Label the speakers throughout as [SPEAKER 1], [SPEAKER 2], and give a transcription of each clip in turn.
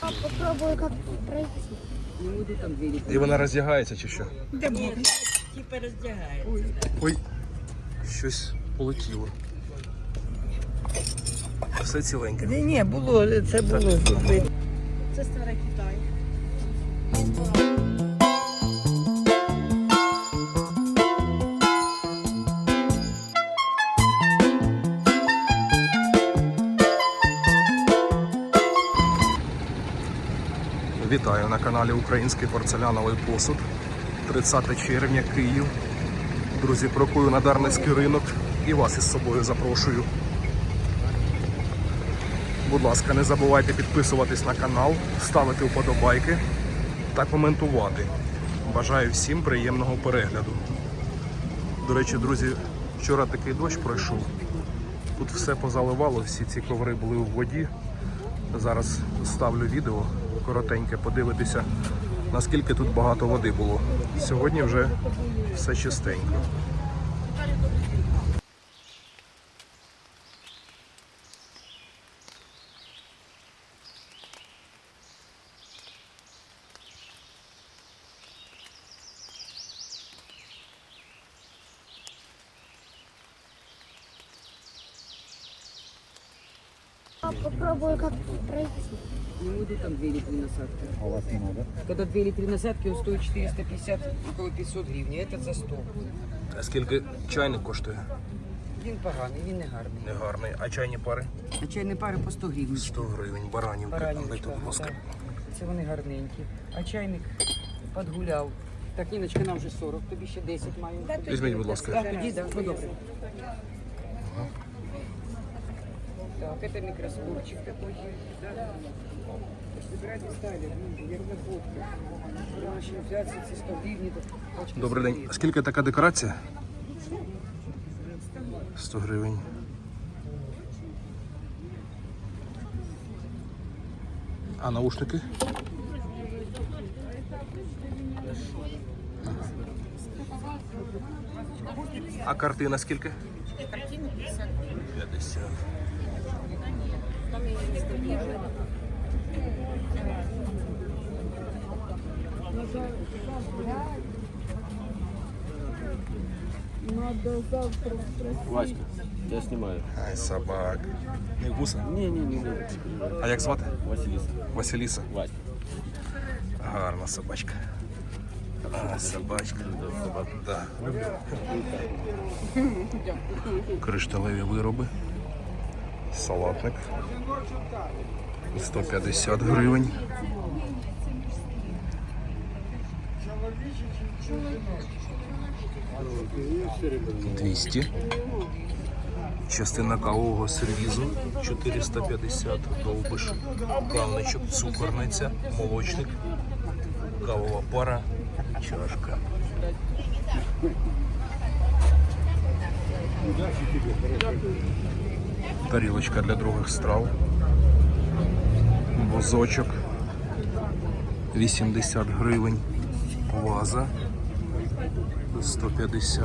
[SPEAKER 1] Попробую как пройти.
[SPEAKER 2] І вона роздягається чи що?
[SPEAKER 3] Типа роздягається.
[SPEAKER 2] Ой, щось полетіло. Все ціленьке.
[SPEAKER 3] Ні, ні, було, це було. Це старий Китай.
[SPEAKER 2] Каналі Український порцеляновий посуд. 30 червня, Київ. Друзі, крокую на Дарницький ринок і вас із собою запрошую. Будь ласка, не забувайте підписуватись на канал, ставити вподобайки та коментувати. Бажаю всім приємного перегляду. До речі, друзі, вчора такий дощ пройшов. Тут все позаливало, всі ці коври були у воді. Зараз ставлю відео коротеньке, подивитися, наскільки тут багато води було. Сьогодні вже все чистенько.
[SPEAKER 1] Попробую как пройти.
[SPEAKER 4] Не буду там 2 литра насадки. А у вас не надо? Когда 2 литра насадки, он стоит 450, около 500 гривен. Этот за 100.
[SPEAKER 2] А скільки чайник коштує?
[SPEAKER 4] Він поганий, він не гарний.
[SPEAKER 2] Негарний. А чайні пари?
[SPEAKER 4] А чайні пари по 100 гривень.
[SPEAKER 2] 100 гривень, баранівка. Дайте, будь ласка.
[SPEAKER 4] так. Це вони гарненькі. А чайник подгуляв. Так, Ніночка, нам вже 40, тобі ще 10 маю.
[SPEAKER 2] Візьміть, будь ласка.
[SPEAKER 4] Так, тоді, так, ну добре. Так, это микроскопчик такой. Да.
[SPEAKER 2] Добрий день. скільки така декорація? 100 гривень. А наушники? А картина скільки? Картина 50. 50.
[SPEAKER 5] Васька, я снимаю.
[SPEAKER 2] Ай, собак. Не гуса?
[SPEAKER 5] Не-не-не,
[SPEAKER 2] А як звати?
[SPEAKER 5] Василиса.
[SPEAKER 2] Василіса.
[SPEAKER 5] Васька.
[SPEAKER 2] Гарна собачка. А, собачка. Да. Кришталеві вироби. Салатник. 150 гривень. Двісті. Частина кавового сервізу 450 довбиш, кавничок, цукорниця, молочник, кавова пара, чашка. Тарілочка для других страв. Возочок 80 гривень. Ваза 150.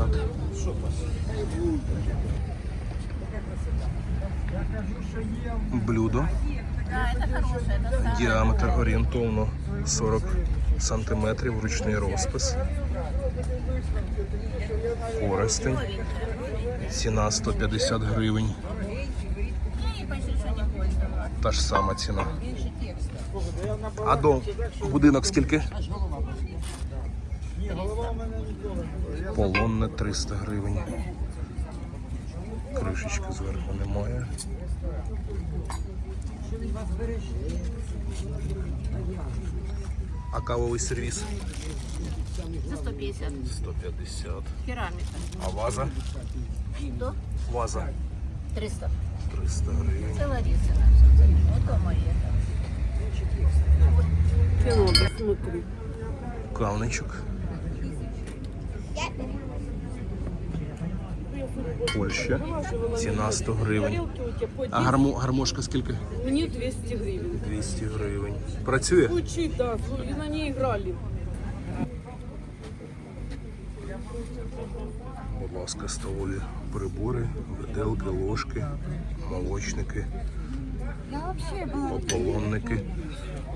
[SPEAKER 2] Блюдо. Діаметр орієнтовно 40 сантиметрів, ручний розпис. Форестень. Ціна 150 гривень. Та ж сама ціна. А до будинок скільки? Полонне 300 гривень. Кришечки зверху немає. А кавовий сервіс?
[SPEAKER 6] За 150.
[SPEAKER 2] 150.
[SPEAKER 6] Керамика.
[SPEAKER 2] А ваза?
[SPEAKER 6] До
[SPEAKER 2] Ваза
[SPEAKER 6] 300.
[SPEAKER 2] 300 гривень.
[SPEAKER 6] Це Лариса. Ото моє.
[SPEAKER 2] Кавничок. Польща. Ціна 100 гривень. А гармо, гармошка скільки?
[SPEAKER 7] Мне 200 гривен.
[SPEAKER 2] 200 гривень. Працює?
[SPEAKER 7] Звучит, да, на ней играли.
[SPEAKER 2] Будь ласка, столові прибори, виделки, ложки, молочники, ополонники,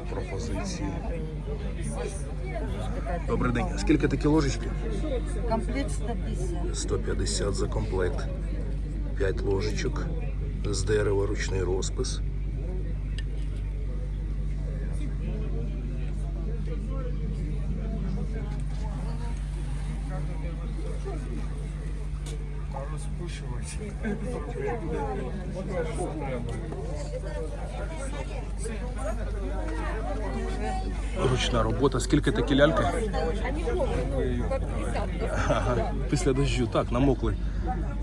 [SPEAKER 2] пропозиції. Добрий день. А Скільки такі ложечки?
[SPEAKER 3] Комплект 150.
[SPEAKER 2] 150 за комплект. 5 ложечок. З дерева ручний розпис. Ручна робота. Скільки такі ляльки? Ага, після дощу, так, намокли.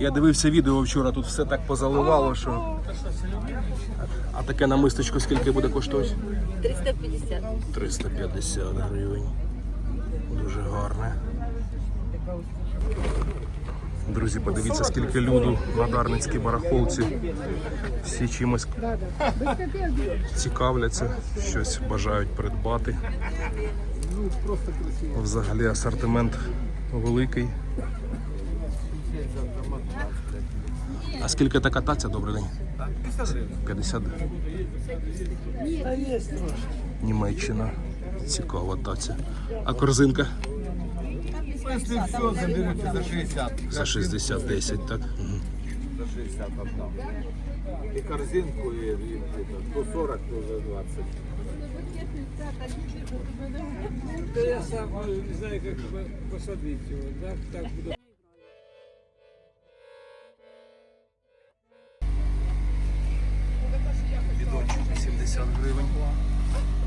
[SPEAKER 2] Я дивився відео вчора, тут все так позаливало, що. А таке намисточко скільки буде коштувати?
[SPEAKER 6] 350.
[SPEAKER 2] 350 гривень. Дуже гарне. Друзі, подивіться, скільки люду на Дарницькій барахолці. Всі чимось цікавляться, щось бажають придбати. Взагалі асортимент великий. А скільки така таця, добрий день? 50 Німеччина. Цікава таця. А корзинка?
[SPEAKER 8] Если все, заберете за 60.
[SPEAKER 2] За 60 10, так?
[SPEAKER 8] За 60 отдам. И корзинку, и, и это, то 40, то за 20.
[SPEAKER 7] Да я сам не знаю, как посадить его. Да? Так буду.
[SPEAKER 2] Бідончик 80 гривень.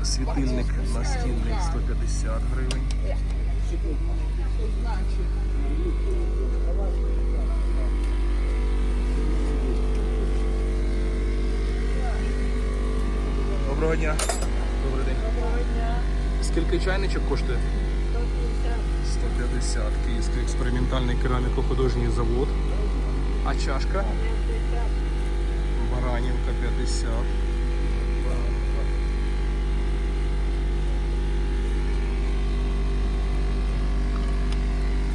[SPEAKER 2] Світильник настільний 150 гривень. Доброго дня. Добрий день. Доброго дня. Скільки чайничок коштує? 150. 150. Київський експериментальний кераміко-художній завод. А чашка? Баранівка 50.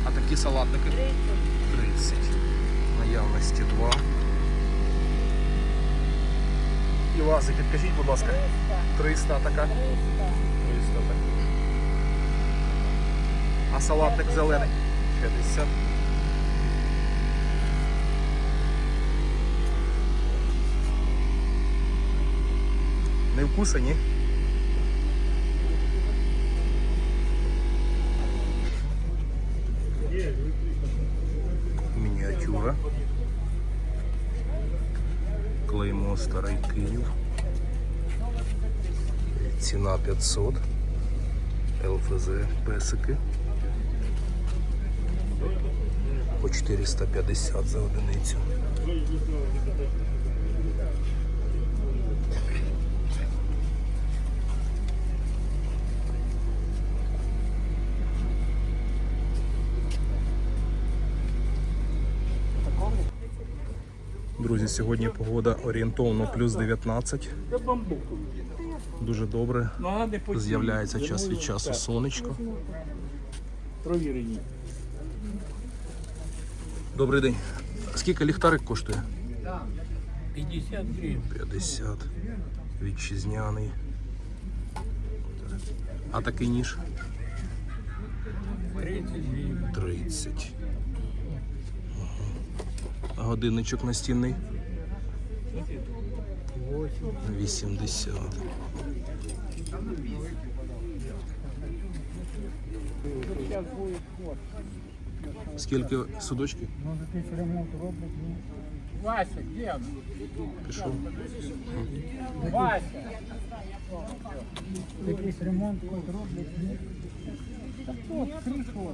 [SPEAKER 2] А такі салатники? 30. Наявності 2. І вази підкажіть, будь ласка. 300 така. 300 така. А салатник зелений? 50. Не вкусані? Київ. Ціна 500. ЛФЗ песики. По 450 за одиницю. Сьогодні погода орієнтовно плюс 19. Дуже добре. З'являється час від часу сонечко.
[SPEAKER 9] Провірені.
[SPEAKER 2] Добрий день. Скільки ліхтарик коштує?
[SPEAKER 9] 50 гривень.
[SPEAKER 2] 50. Вітчизняний. А такий ніж?
[SPEAKER 9] 30 гривень.
[SPEAKER 2] 30. Годинничок настінний? 80. Скільки судочки?
[SPEAKER 9] Вася, де?
[SPEAKER 2] Пішов.
[SPEAKER 9] Вася!
[SPEAKER 10] Якийсь ремонт хоч роблять, ні? Так от, кришу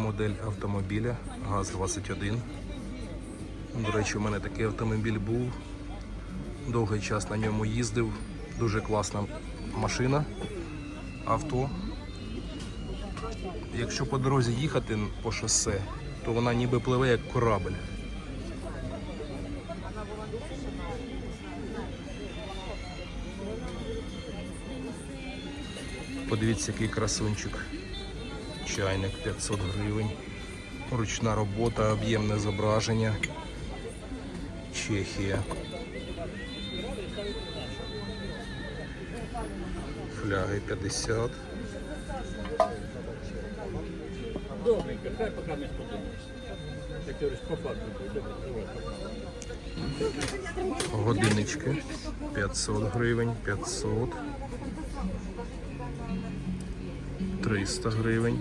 [SPEAKER 2] Модель автомобіля ГАЗ-21. До речі, у мене такий автомобіль був. Довгий час на ньому їздив. Дуже класна машина, авто. Якщо по дорозі їхати по шосе, то вона ніби пливе як корабль. Подивіться, який красунчик. Чайник 500 гривень. Ручна робота, об'ємне зображення. Чехія. Фляги 50.
[SPEAKER 9] Добренько, хай пока не сподобається. По факту
[SPEAKER 2] Годиннички 500 гривень, 500. 300 гривень.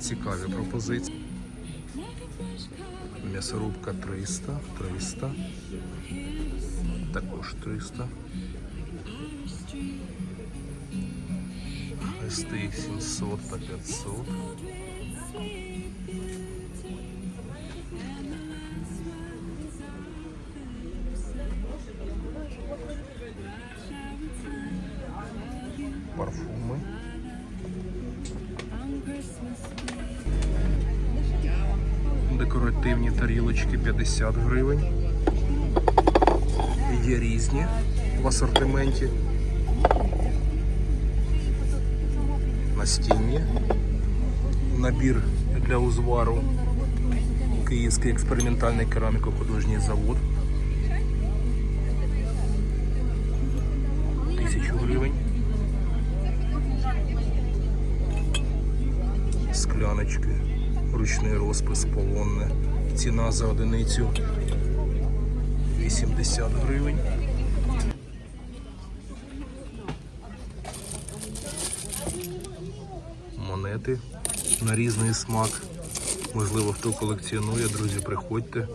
[SPEAKER 2] Цікаві пропозиції. М'ясорубка 300, 300. Також 300. Хрести 700 та 500. 50 гривень. Є різні в асортименті. Настінні. Набір для узвару. Київський експериментальний кераміко-художній завод. Тисячу гривень. Скляночки, ручний розпис, полонне. Ціна за одиницю 80 гривень. Монети на різний смак. Можливо, хто колекціонує, друзі, приходьте.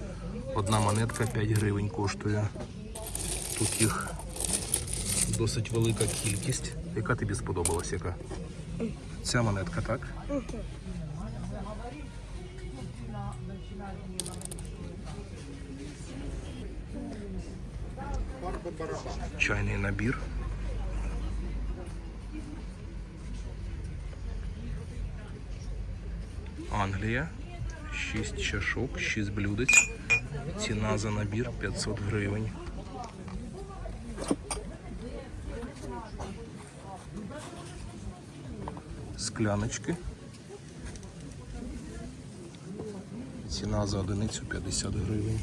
[SPEAKER 2] Одна монетка 5 гривень коштує. Тут їх досить велика кількість. Яка тобі сподобалась? Яка? Ця монетка, так? Чайний набір. Англія. 6 чашок, 6 блюдець. Ціна за набір 500 гривень. Скляночки. Ціна за одиницю 50 гривень.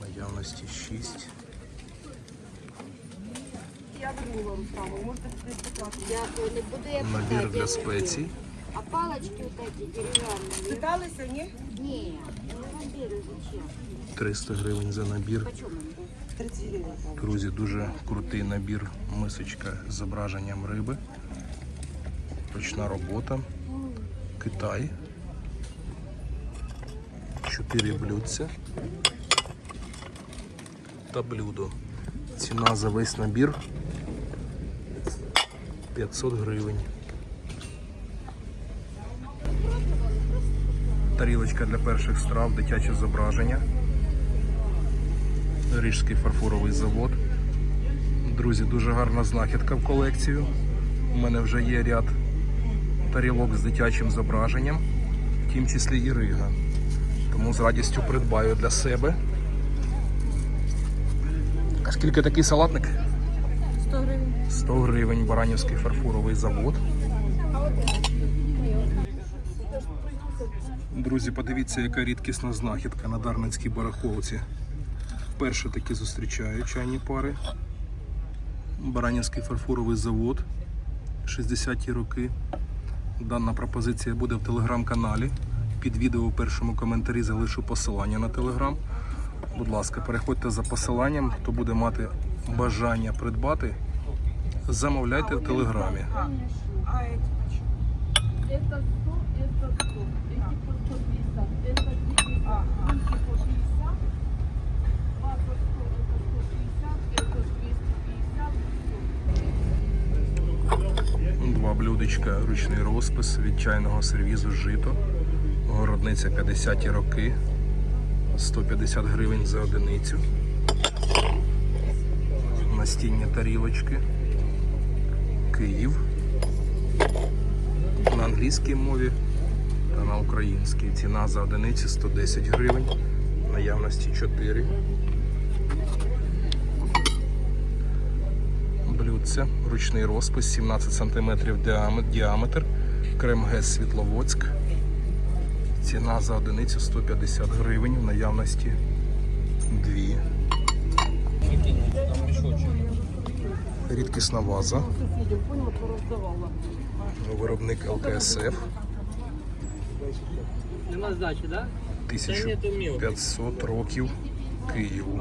[SPEAKER 2] Наявності 6.
[SPEAKER 1] Дякую, не буду я
[SPEAKER 2] Набір для спецій.
[SPEAKER 1] А палочки вот эти деревянные?
[SPEAKER 4] Питалися, ні?
[SPEAKER 1] Не, ну наберу зачем?
[SPEAKER 2] 300 гривень за набір.
[SPEAKER 1] Почем
[SPEAKER 4] 30 гривень.
[SPEAKER 2] Друзі, дуже крутий набір мисочка з зображенням риби. Ручна робота. Китай. Чотири блюдця. Та блюдо. Ціна за весь набір 500 гривень. Тарілочка для перших страв, дитяче зображення. Рижський фарфоровий завод. Друзі, дуже гарна знахідка в колекцію. У мене вже є ряд тарілок з дитячим зображенням, в тім числі і Рига. Тому з радістю придбаю для себе. Скільки такий салатник?
[SPEAKER 4] 100 гривень.
[SPEAKER 2] Баранівський фарфоровий завод. Друзі, подивіться, яка рідкісна знахідка на Дарницькій барахолці. Вперше таки зустрічаю чайні пари. Баранівський фарфоровий завод. 60-ті роки. Дана пропозиція буде в телеграм-каналі. Під відео у першому коментарі залишу посилання на телеграм. Будь ласка, переходьте за посиланням. Хто буде мати бажання придбати, замовляйте в телеграмі.
[SPEAKER 11] Это 100, это 100. Эти по 150. Это 10, эти по 50. Два по 100, это 150. Это 250.
[SPEAKER 2] Два блюдечка, ручний розпис від чайного сервізу жито. Городниця 50-ті роки. 150 гривень за одиницю. Настінні тарілочки. Київ. На англійській мові та на українській. Ціна за одиницю 110 гривень. Наявності 4. блюдце, ручний розпис, 17 см діаметр, Кремгес Світловодськ. Ціна за одиницю 150 гривень, в наявності дві. Рідкісна ваза. Виробник ЛКСФ.
[SPEAKER 7] Нема здачі, так?
[SPEAKER 2] 1500 років Києву.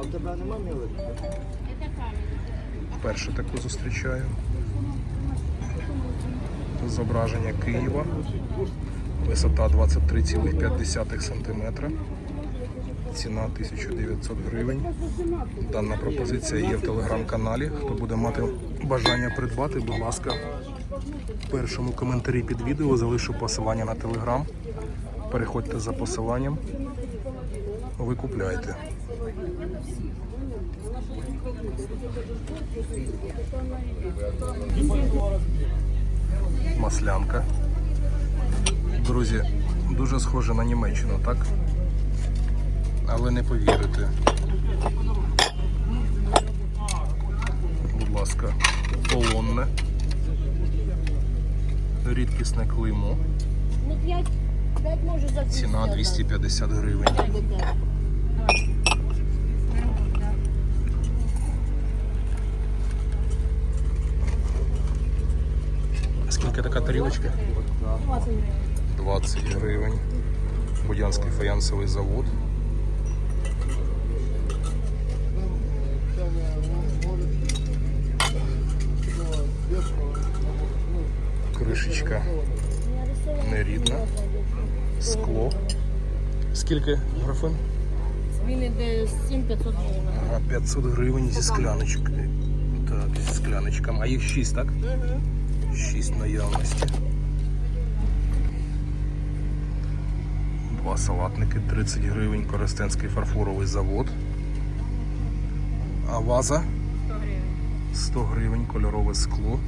[SPEAKER 2] Перше таку зустрічаю. Зображення Києва. Висота 23,5 см. Ціна 1900 гривень. Дана пропозиція є в телеграм-каналі. Хто буде мати бажання придбати, будь ласка, в першому коментарі під відео залишу посилання на телеграм. Переходьте за посиланням, ви купляйте. Маслянка. Друзі, дуже схоже на Німеччину, так? Але не повірите. Будь ласка, полонне. Рідкісне клеймо.
[SPEAKER 1] Ну, п'ять, п'ять може за
[SPEAKER 2] Ціна 250 гривень. Скільки така тарілочка? 20 гривень. Будянський фаянсовий завод. Кришечка нерідна. Скло. Скільки графин?
[SPEAKER 6] Він іде 7500 гривень.
[SPEAKER 2] Ага, 500 гривень зі скляночкою. Так, зі скляночками. А їх 6, так? 6 наявності. Два салатники, 30 гривень, Коростенський фарфоровий завод. А ваза? 100 гривень, кольорове скло.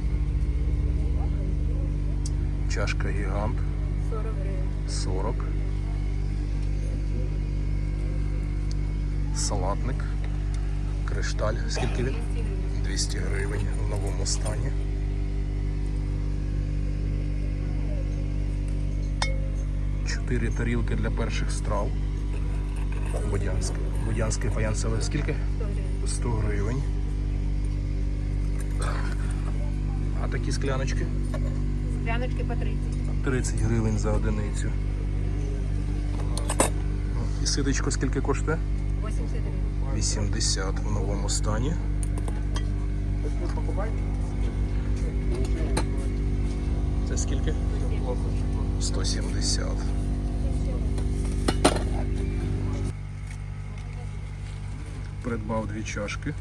[SPEAKER 2] Чашка гігант. 40. гривень. 40. Салатник. Кришталь. Скільки він? 200 гривень в новому стані. Чотири тарілки для перших страв. Будянське. Будянське фаянсове скільки? 100 гривень. А такі скляночки?
[SPEAKER 6] Скляночки по 30.
[SPEAKER 2] 30 гривень за одиницю. І ситочко скільки коштує?
[SPEAKER 6] 80 гривень.
[SPEAKER 2] 80 в новому стані. Це скільки? 170. Придбав дві чашки.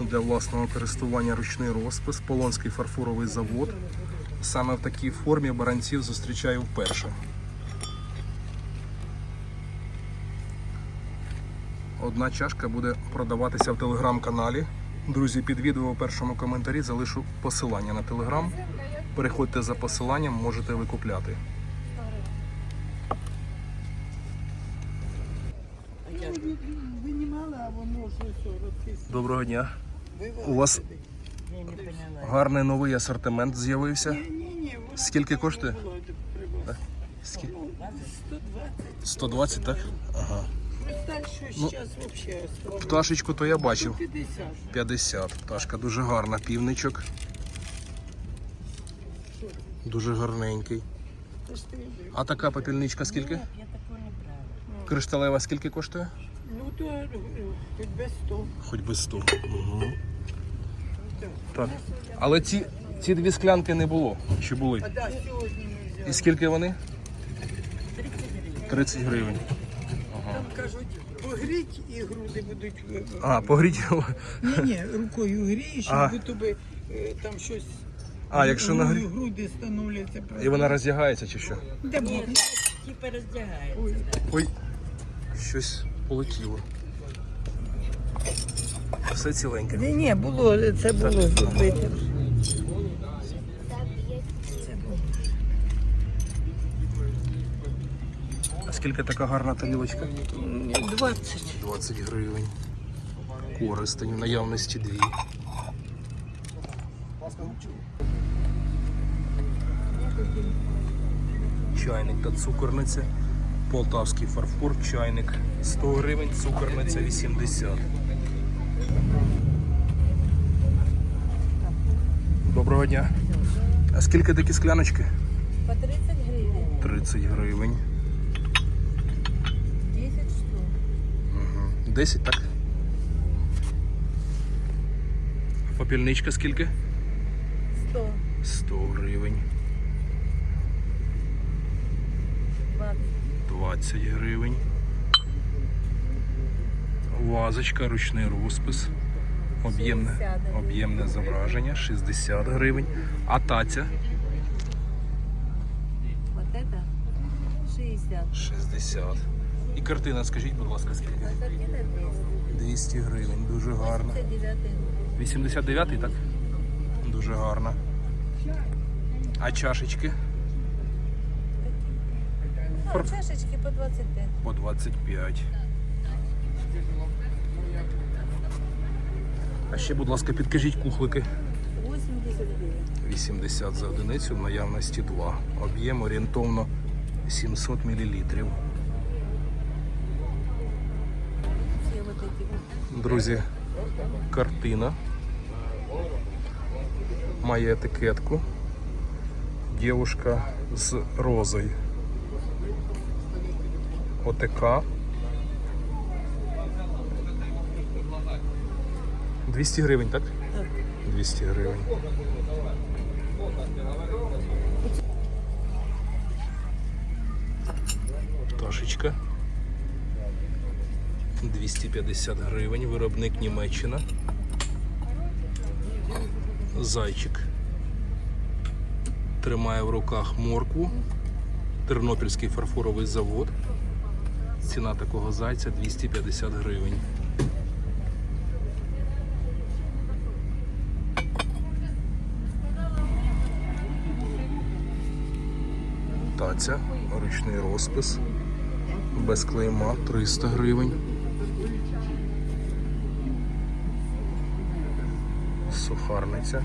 [SPEAKER 2] Для власного користування ручний розпис, Полонський фарфоровий завод. Саме в такій формі баранців зустрічаю вперше. Одна чашка буде продаватися в телеграм-каналі. Друзі, під відео у першому коментарі залишу посилання на телеграм. Переходьте за посиланням, можете викупляти.
[SPEAKER 3] Винімала, а воно щось розкисло.
[SPEAKER 2] Доброго дня. У вас гарний новий асортимент з'явився. Скільки коштує?
[SPEAKER 3] було.
[SPEAKER 2] Скільки?
[SPEAKER 3] 120.
[SPEAKER 2] 120, так? Ага. Ну. Пташечку то я бачив.
[SPEAKER 3] 50.
[SPEAKER 2] 50. Пташка дуже гарна, півничок. Дуже гарненький. А така попільничка скільки? Кришталева скільки коштує?
[SPEAKER 3] Ну, то е, хоч без 100.
[SPEAKER 2] Хоч би 100. Угу. Так. Але ці, ці дві склянки не було. Чи були?
[SPEAKER 3] А да, сьогодні ми взяли.
[SPEAKER 2] І скільки вони? 30 гривень.
[SPEAKER 3] Там кажуть, погріть і груди будуть. е,
[SPEAKER 2] А, погріть.
[SPEAKER 3] Ні, ні, рукою грієш,
[SPEAKER 2] А.
[SPEAKER 3] і тобі е, там щось.
[SPEAKER 2] А, якщо
[SPEAKER 3] гру-
[SPEAKER 2] нагрі...
[SPEAKER 3] груди становляться.
[SPEAKER 2] І вона роздягається чи що?
[SPEAKER 3] Бог?
[SPEAKER 6] Типа роздягається.
[SPEAKER 3] Ой,
[SPEAKER 2] Ой, щось полетіло. Все ціленьке.
[SPEAKER 3] Ні, ні, було, це було зробити.
[SPEAKER 2] А скільки така гарна тарілочка?
[SPEAKER 3] 20.
[SPEAKER 2] 20 гривень. користень в наявності дві. Чайник та цукорниця. Полтавський фарфор, чайник 100 гривень, цукорниця 80. Доброго дня. А скільки такі скляночки?
[SPEAKER 6] По 30 гривень.
[SPEAKER 2] 30 гривень.
[SPEAKER 6] 10 штук.
[SPEAKER 2] Угу. 10, так? Попільничка скільки?
[SPEAKER 6] 100.
[SPEAKER 2] 100 гривень.
[SPEAKER 6] 20.
[SPEAKER 2] 20 гривень. Вазочка, ручний розпис. Об'ємне, об'ємне зображення 60 гривень. А таця
[SPEAKER 6] Вот это 60.
[SPEAKER 2] 60. І картина, скажіть, будь ласка, скільки?
[SPEAKER 6] Картина 200.
[SPEAKER 2] 200 гривень, дуже гарно. 89-й, так? Дуже гарно. А чашечки
[SPEAKER 6] А, чашечки по 25.
[SPEAKER 2] по 25. А ще, будь ласка, підкажіть кухлики.
[SPEAKER 6] 80
[SPEAKER 2] 80 за одиницю, в наявності 2. Об'єм орієнтовно 700 мл. Друзі, картина. Має етикетку. Дівушка з розою. ОТК. 200 гривень, так?
[SPEAKER 6] Так.
[SPEAKER 2] 200 гривень. Пташечка. 250 гривень, виробник Німеччина. Зайчик. Тримає в руках моркву. Тернопільський фарфоровий завод. Ціна такого зайця 250 гривень. Таця, ручний розпис. Без клейма 300 гривень. Сухарниця,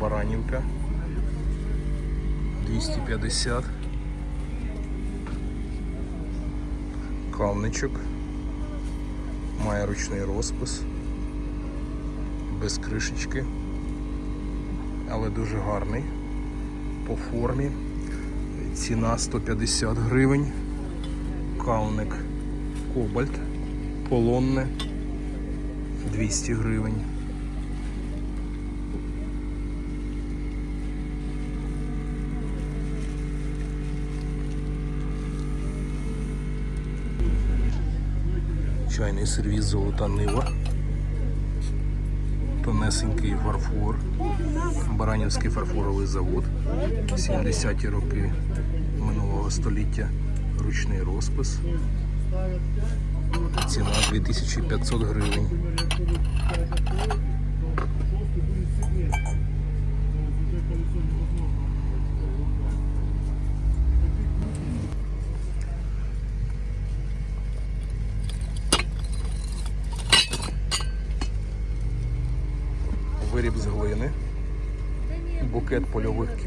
[SPEAKER 2] баранівка 250. Кавничок. Має ручний розпис. Без кришечки. Але дуже гарний. По формі. Ціна 150 гривень. Кавник Кобальт. Полонне 200 гривень. Чайний сервіз золота нива. Тонесенький фарфор. Баранівський фарфоровий завод. 70-ті роки минулого століття. Ручний розпис. Ціна 2500 гривень.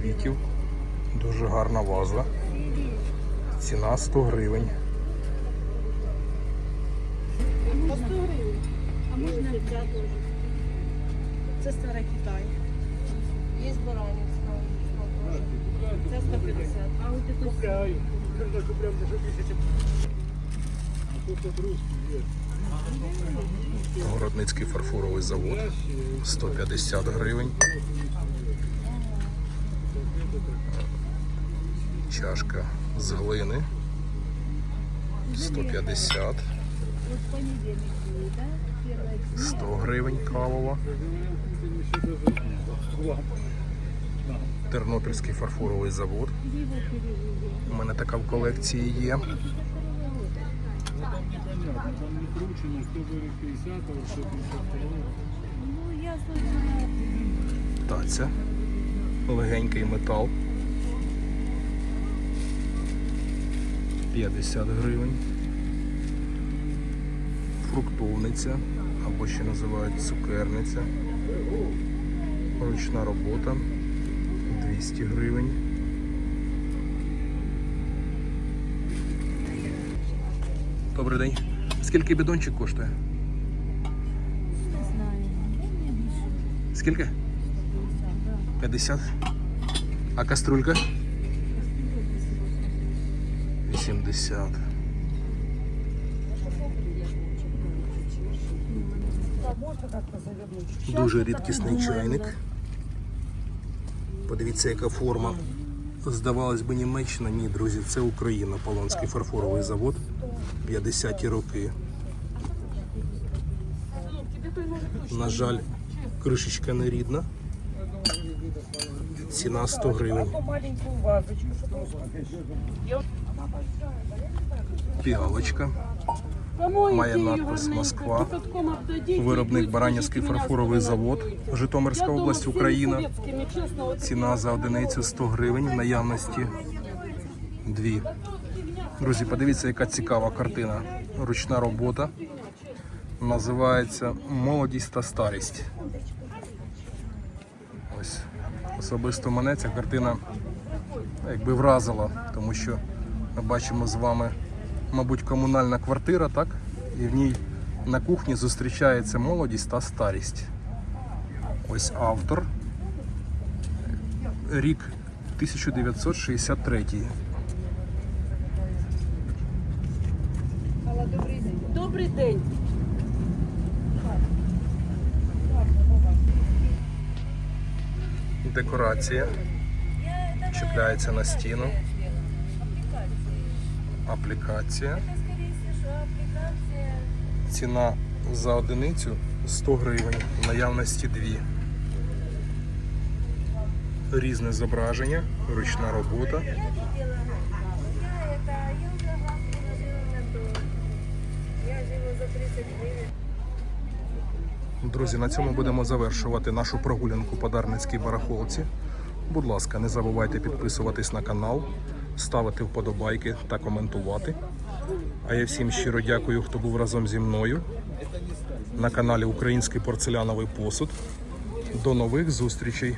[SPEAKER 2] Квітів. Дуже гарна ваза. Ціна 100 гривень.
[SPEAKER 1] По 100 гривень. А можна теж. Це старий Китай.
[SPEAKER 6] Є баранівська. Це 150.
[SPEAKER 1] А от це
[SPEAKER 7] Купляю. Купляю, за 6 тисяч. А тут от русский є.
[SPEAKER 2] Городницький фарфоровий завод. 150 гривень. Чашка з глини. 150.
[SPEAKER 1] от понедельник будет, да? Первая
[SPEAKER 2] 100 гривень кавова. Тернопільський фарфоровий завод. У мене така в колекції є.
[SPEAKER 7] Там непонятно, там не кручено, 150, а 152.
[SPEAKER 1] Я слышала.
[SPEAKER 2] Таця. Легенький метал. 50 гривень. Фруктовниця. або ще називають цукерниця. Ручна робота 200 гривень. Добрий день. Скільки бідончик коштує?
[SPEAKER 6] Не знаю.
[SPEAKER 2] Скільки? 50. А каструлька? 80. Дуже рідкісний чайник. Подивіться, яка форма. Здавалось би, Німеччина. Ні, друзі, це Україна, Полонський фарфоровий завод. 50-ті роки. На жаль, кришечка не рідна. Ціна 100 гривень. Піалочка. Має надпис Москва. Виробник Баранівський фарфоровий завод, Житомирська область, Україна. Ціна за одиницю 100 гривень в наявності дві. Друзі, подивіться, яка цікава картина. Ручна робота. Називається Молодість та старість. Особисто мене ця картина якби вразила, тому що ми бачимо з вами, мабуть, комунальна квартира, так? І в ній на кухні зустрічається молодість та старість. Ось автор. Рік 1963.
[SPEAKER 1] Добрий день.
[SPEAKER 2] Декорація. Чіпляється на стіну. Аплікація. Ціна за одиницю 100 гривень, в наявності дві. Різне зображення, ручна робота. Друзі, на цьому будемо завершувати нашу прогулянку по Дарницькій барахолці. Будь ласка, не забувайте підписуватись на канал, ставити вподобайки та коментувати. А я всім щиро дякую, хто був разом зі мною на каналі Український порцеляновий посуд. До нових зустрічей!